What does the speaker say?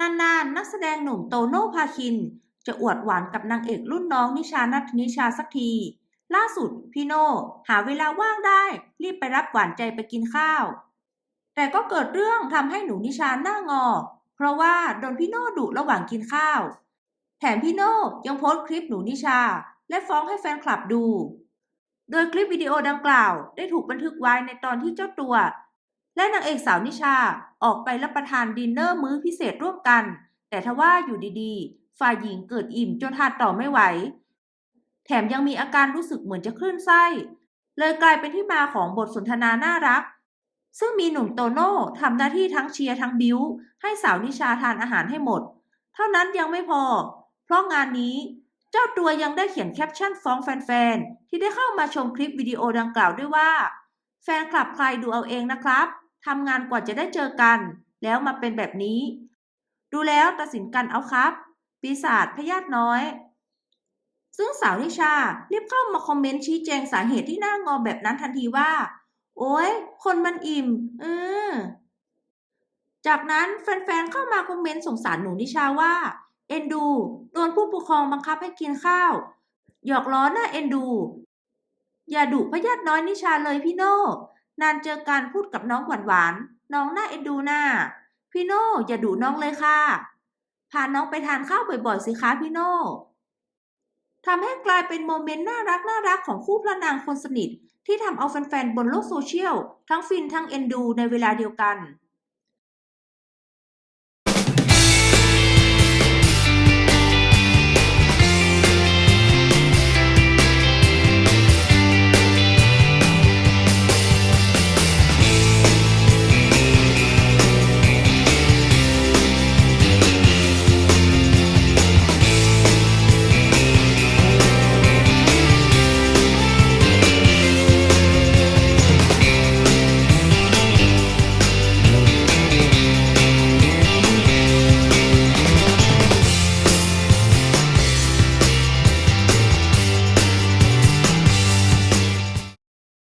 นานๆ นักแสดงหนุ่มโตโน่พาคิน จะอวดหวานกับนางเอกรุ่นน้องนิชานัทนิชาสักที ล่าสุดพี่โน่หาเวลาว่างได้ รีบไปรับหวานใจไปกินข้าว แต่ก็เกิดเรื่องทำให้หนูนิชาหน้างอ เพราะว่าโดนพี่โน่ดุระหว่างกินข้าว แถมพี่โน่ยังโพสต์คลิปหนูนิชา และฟ้องให้แฟนคลับดู โดยคลิปวิดีโอดังกล่าว ได้ถูกบันทึกไว้ในตอนที่เจ้าตัว และนางเอกสาวนิชาออกไปรับประทานดินเนอร์มื้อพิเศษร่วมกัน แต่ทว่าอยู่ดีๆ ฝ่ายหญิงเกิดอิ่มจนทานต่อไม่ไหว แถมยังมีอาการรู้สึกเหมือนจะคลื่นไส้ เลยกลายเป็นที่มาของบทสนทนาน่ารัก ซึ่งมีหนุ่มโตโน่ทำหน้าที่ทั้งเชียร์ทั้งบิ้ว ให้สาวนิชาทานอาหารให้หมด เท่านั้นยังไม่พอ เพราะงานนี้เจ้าตัวยังได้เขียนแคปชั่นฟ้องแฟนๆ ที่ได้เข้ามาชมคลิปวิดีโอดังกล่าวด้วยว่า แฟนคลับใครดูเอาเองนะครับ ทำงานกว่าจะได้เจอกัน แล้วมาเป็นแบบนี้ ดูแล้วตัดสินกันเอาครับ ปีศาจพยาธิน้อย ซึ่งสาวนิชารีบเข้ามาคอมเมนต์ชี้แจงสาเหตุที่หน้างอแบบนั้นทันทีว่า โอ้ยคนมันอิ่ม เออ จากนั้นแฟนๆเข้ามาคอมเมนต์สงสารหนูนิชาว่า เอ็นดูโดนผู้ปกครองบังคับให้กินข้าว หยอกล้อหน้าเอ็นดู อย่าดุพยาธิน้อยนิชาเลยพี่โน นานเจอกันพูดกับน้องหวานหวานน้องน่าเอ็นดูน่าพี่โน่อย่าดุน้องเลยค่ะ พาน้องไปทานข้าวบ่อยๆสิคะพี่โน่ทำให้กลายเป็นโมเมนต์น่ารักน่ารักของคู่พระนางคนสนิท ที่ทำเอาแฟนๆบนโลกโซเชียลทั้งฟินทั้งเอ็นดูในเวลาเดียวกัน